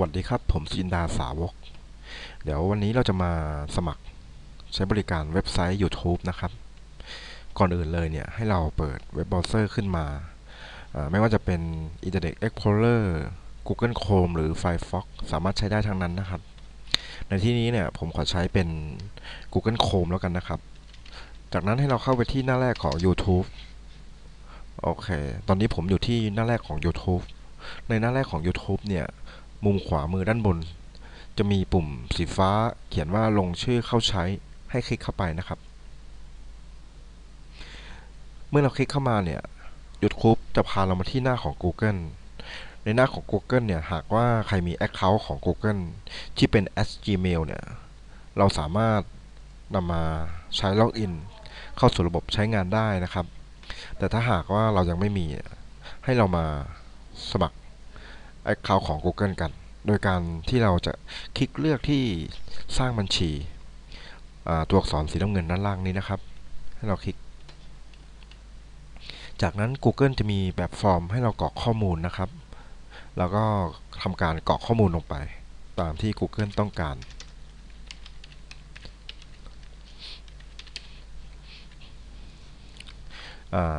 วัสดีครับ ผมสินดาสาวก เดี๋ยววันนี้เราจะมาสมัครใช้บริการเว็บไซต์ YouTube นะครับ ก่อนอื่นเลยเนี่ยให้เราเปิดเว็บเบราว์เซอร์ขึ้นมาอ่าไม่ว่าจะเป็น Internet Explorer Google Chrome หรือ Firefox สามารถใช้ได้ทั้งนั้นนะครับ ในที่นี้เนี่ยผมขอใช้เป็น Google Chrome แล้วกันนะครับ จากนั้นให้เราเข้าไปที่หน้าแรกของ YouTube โอเค ตอนนี้ผมอยู่ที่หน้าแรกของ YouTube ในหน้าแรกของ YouTube เนี่ย มุมขวามือด้านบน จะมีปุ่มสีฟ้าเขียนว่าลงชื่อเข้าใช้ให้คลิกเข้าไปนะครับ เมื่อเราคลิกเข้ามาเนี่ย YouTube จะพาเรามาที่หน้าของ Google ในหน้าของ Google เนี่ยหากว่าใครมี Account ของ Google ที่เป็น @gmail เนี่ยเราสามารถนำมาใช้ล็อกอินเข้าสู่ระบบใช้งานได้นะครับ แต่ถ้าหากว่าเรายังไม่มีให้เรามาสมัคร Account ของ Google กัน โดยการที่เราจะคลิกเลือกที่สร้างบัญชีตัวอักษรสีน้ำเงินด้านล่างนี้นะครับ ให้เราคลิก จากนั้น Google จะมีแบบฟอร์มให้เรากรอกข้อมูลนะครับ แล้วก็ทำการกรอกข้อมูลลงไป ตามที่ Google ต้องการา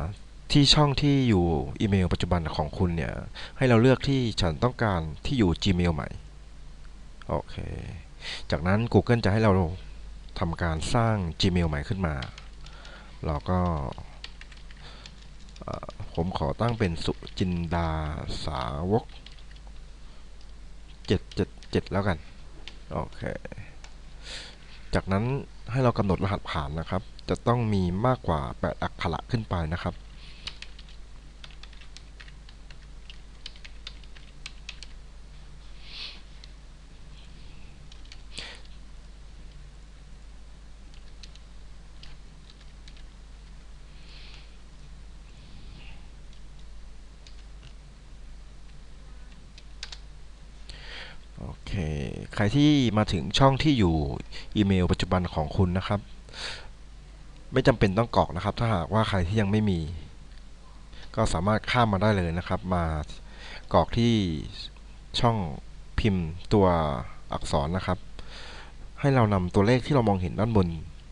ที่ช่องที่อยู่อีเมลปัจจุบันของคุณเนี่ย ให้เราเลือกที่ฉันต้องการที่อยู่ Gmail ใหม่ โอเค จากนั้น Google จะให้เราทำการสร้าง Gmail ใหม่ขึ้นมา เราก็ผมขอตั้งเป็นสุจินดาสาวก 777 แล้วกัน โอเค จากนั้นให้เรากำหนดรหัสผ่านนะครับ จะต้องมีมากกว่า 8 อักขระขึ้นไปนะครับ โอเค ใครที่มาถึงช่องที่อยู่อีเมลปัจจุบันของคุณนะครับ ไม่จำเป็นต้องกรอกนะครับ ถ้าหากว่าใครที่ยังไม่มี ก็สามารถข้ามมาได้เลยนะครับ มากรอกที่ช่องพิมพ์ตัวอักษรนะครับ ให้เรานำตัวเลขที่เรามองเห็นด้านบน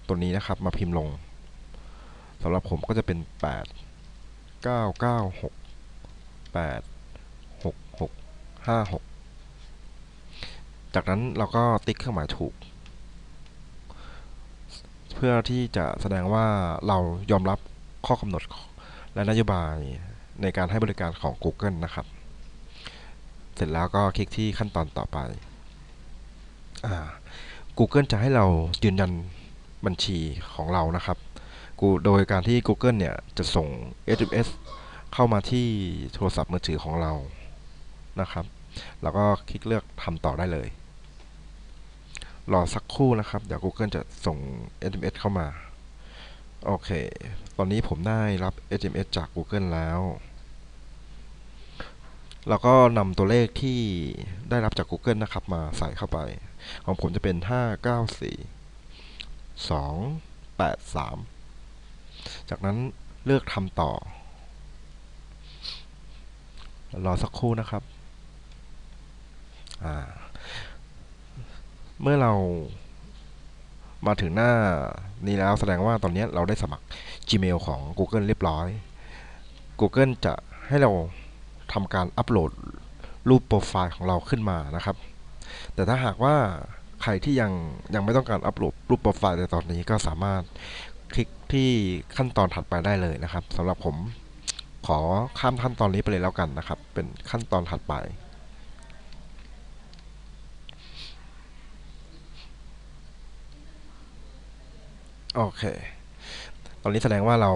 ตัวนี้นะครับ มาพิมพ์ลงสำหรับผมก็จะเป็น 8 9 9 6 8 6 6 5 6 จากนั้นเราก็ติ๊กเครื่องหมายถูก เพื่อที่จะแสดงว่าเรายอมรับข้อกำหนดและนโยบายในการให้บริการของ Google นะครับ เสร็จแล้วก็คลิกที่ขั้นตอนต่อไปอ Google จะให้เรายืนยันบัญชีของเรานะครับโดยการที่ Google เนี่ยจะส่ง SMS เข้ามาที่โทรศัพท์มือถือของเรานะครับ แล้วก็คลิกเลือกทำต่อได้เลย รอสักครู่นะครับ เดี๋ยว Google จะส่ง SMS เข้ามา โอเค ตอนนี้ผมได้รับ SMS จาก Google แล้ว แล้วก็นำตัวเลขที่ได้รับจาก Google นะครับ มาใส่เข้าไป ของผมจะเป็น 594 283 จากนั้นเลือกทำต่อ รอสักครู่นะครับ อ่า เมื่อเรามาถึงหน้านี้แล้วแสดงว่าตอนนี้เราได้สมัคร Gmail ของ Google เรียบร้อย Google จะให้เราทำการอัปโหลดรูปโปรไฟล์ของเราขึ้นมานะครับ แต่ถ้าหากว่าใครที่ยังยังไม่ต้องการอัปโหลดรูปโปรไฟล์ในตอนนี้ก็สามารถคลิกที่ขั้นตอนถัดไปได้เลยนะครับสำหรับผมขอข้ามขั้นตอนนี้ไปเลยแล้วกันนะครับ เป็นขั้นตอนถัดไป โอเค ตอนนี้แสดงว่าเรา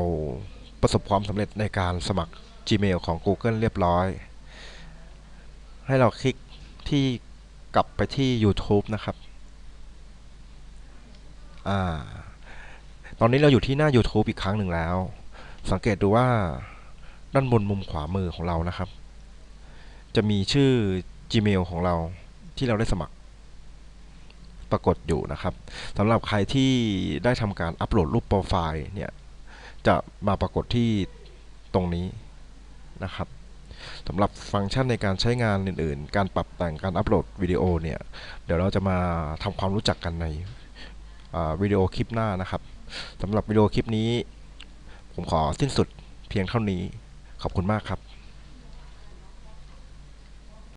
ประสบความสำเร็จในการสมัคร Gmail ของ Google เรียบร้อย ให้เราคลิกที่กลับไปที่ YouTube นะครับ อ่า ตอนนี้เราอยู่ที่หน้า YouTube อีกครั้งหนึ่งแล้ว สังเกตดูว่าด้านบนมุมขวามือของเรานะครับ จะมีชื่อ Gmail ของเราที่เราได้สมัคร ปรากฏอยู่นะครับสำหรับใครที่ได้ทำการอัปโหลดรูปโปรไฟล์เนี่ยจะมาปรากฏที่ตรงนี้นะครับสำหรับฟังก์ชันในการใช้งานอื่น ๆ การปรับแต่งการอัปโหลดวิดีโอเนี่ยเดี๋ยวเราจะมาทำความรู้จักกันในวิดีโอคลิปหน้านะครับสำหรับวิดีโอคลิปนี้ ผมขอสิ้นสุดเพียงเท่านี้ขอบคุณมากครับ